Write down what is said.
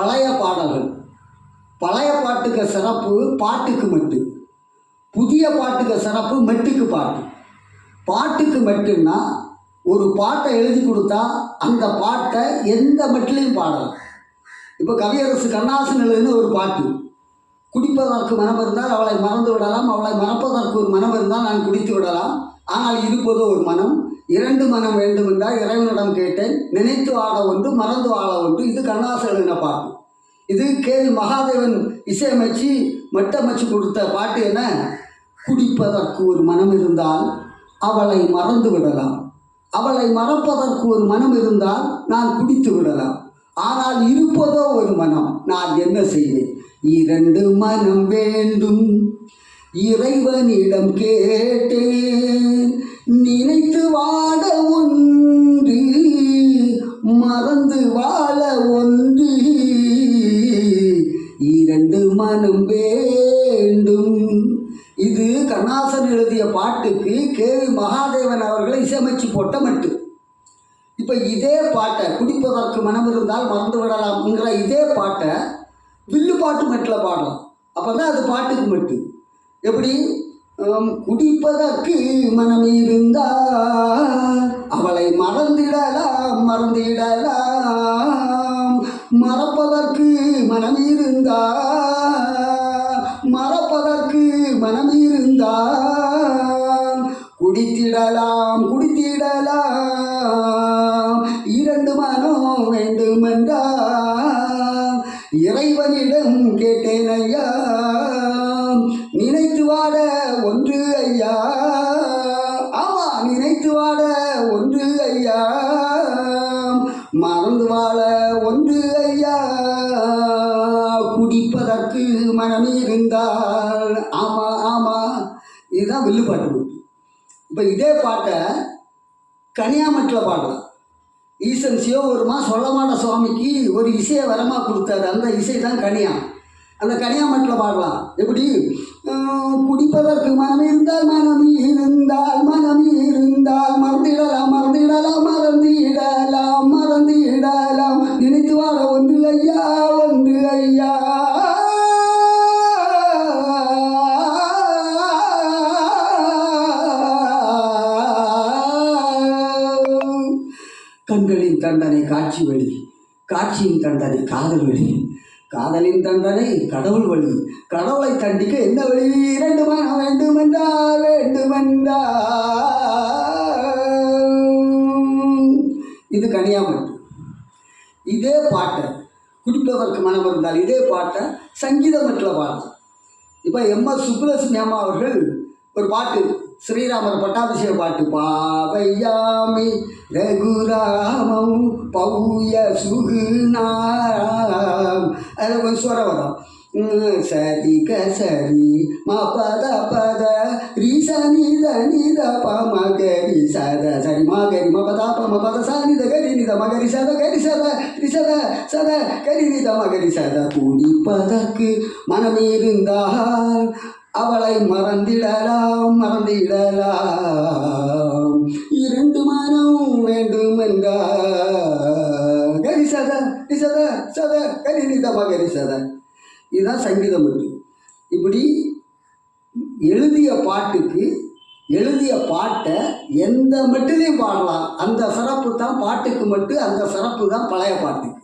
பழைய பாடல்கள். பழைய பாட்டுக்கு சிறப்பு பாட்டுக்கு மெட்டு. புதிய பாட்டுக்கு சிறப்பு மெட்டுக்கு பாட்டு. பாட்டுக்கு மெட்டுன்னா ஒரு பாட்டை எழுதி கொடுத்தா அந்த பாட்டை எந்த மெட்டிலையும் பாடலாம் இப்போ கவியரசு கண்ணாசன் எழுதுன ஒரு பாட்டு. குடிப்பதற்கு மனம் இருந்தால் அவளை மறந்து விடலாம் அவளை மறப்பதற்கு ஒரு மனம் இருந்தால் நான் குடித்து விடலாம். ஆனால் இருப்பதோ ஒரு மனம்? இரண்டு மனம் வேண்டும் என்றால் இறைவனிடம் கேட்டேன். நினைத்து ஆட ஒன்று மறந்து ஆட ஒன்று இது கண்ணாசு எழுதின பாட்டு. இது கே மகாதேவன் இசையமைச்சு மட்டமைச்சு கொடுத்த பாட்டு என்ன குடிப்பதற்கு ஒரு மனம் இருந்தால் அவளை மறந்து விடலாம். அவளை மறப்பதற்கு ஒரு மனம் இருந்தால் நான் குடித்து விடலாம். ஆனால் இருப்பதோ ஒரு மனம் நான் என்ன செய்வேன்? இரண்டு மனம் வேண்டும். இறைவனிடம் கேட்டேன். மானம் வேண்டும். இது கண்ணாசன் எழுதிய பாட்டுக்கு கே வி. மகாதேவன் அவர்களை இசையமைச்சு போட்ட மட்டு. இப்போ இதே பாட்டை குடிப்பதற்கு மனம் இருந்தால் மறந்து விடலாம்ங்கிற இதே பாட்டை வில்லு பாட்டு மெட்டில் பாடலாம். அப்போ தான் அது பாட்டுக்கு மட்டு. எப்படி? குடிப்பதற்கு மனம் இருந்தால் அவளை மறந்திடலாம் மறந்திடலாம். மறப்பதற்கு மனம் இருந்தா மறப்பதற்கு மனம் இருந்தால் குடித்திடலாம் குடித்திடலாம். இரண்டு மனம் வேண்டுமென்றா? இறைவனிடம் கேட்டேன் ஐயா நினைத்து வாட ஒன்று ஐயா? ஆமா நினைத்து வாட ஒன்று ஐயா. மறந்து வாழ அதற்கு மனம் இருந்தால் ஆமா ஆமா. இதுதான் வில்லுப்பாட்டு போட்டு இப்போ இதே பாட்டை கனியாமட்டில் பாடலாம். ஈசன் சிவபெருமா சொல்லமான சுவாமிக்கு ஒரு இசையை வரமாக கொடுத்தாரு. அந்த இசை தான் கனியா அந்த கனியாமட்டில் பாடலாம். எப்படி? குடிப்பதற்கு மனம் இருந்தால் மனம் இருந்தால் கண்களின் தண்டனை காட்சி வழி. காட்சியின் தண்டனை காதல் வழி. காதலின் தண்டனை கடவுள் வழி. கடவுளை தண்டிக்க என்ன வழி? இரண்டு மனம் வேண்டுமென்றால் வேண்டுமென்றால். இது கனியாமட்டு இதே பாட்டை குடிப்பதற்கு மனம் இருந்தால் இதே பாட்டை சங்கீதமட்டில் பாடலாம் இப்போ எம்எஸ் சுப்புலட்சுமி அம்மா அவர்கள் ஒரு பாட்டு ஸ்ரீராமர் பட்டாபிஷேக பாட்டு பாவையாமி ரகுராமம் பௌய சுகுநாராம் அது கொஞ்சம் சுர வரும். சரி க சரி ம பத பத ரி ச நி த நி த ப ம க ரி ச த சரி ம க ரி ம பத ப ம பத ச நி த க ரி நி த ம க ரி ச த க ரி ச த ரி ச த ச த க ரி நி த ம க ரி ச த குடிப்பதற்கு மனமிருந்தால் அவளை மறந்திடலாம் மறந்திடலாம். இரண்டு மனம் வேண்டும் என்றால் கரிசத ரிசத சத கரிநிதம கரிசத இதுதான் சங்கீதம் என்று இப்படி எழுதிய பாட்டுக்கு எழுதிய பாட்டை எந்த மட்டிலையும் பாடலாம். அந்த சிறப்பு தான் பாட்டுக்கு மட்டும் அந்த சிறப்பு தான் பழைய பாட்டுக்கு.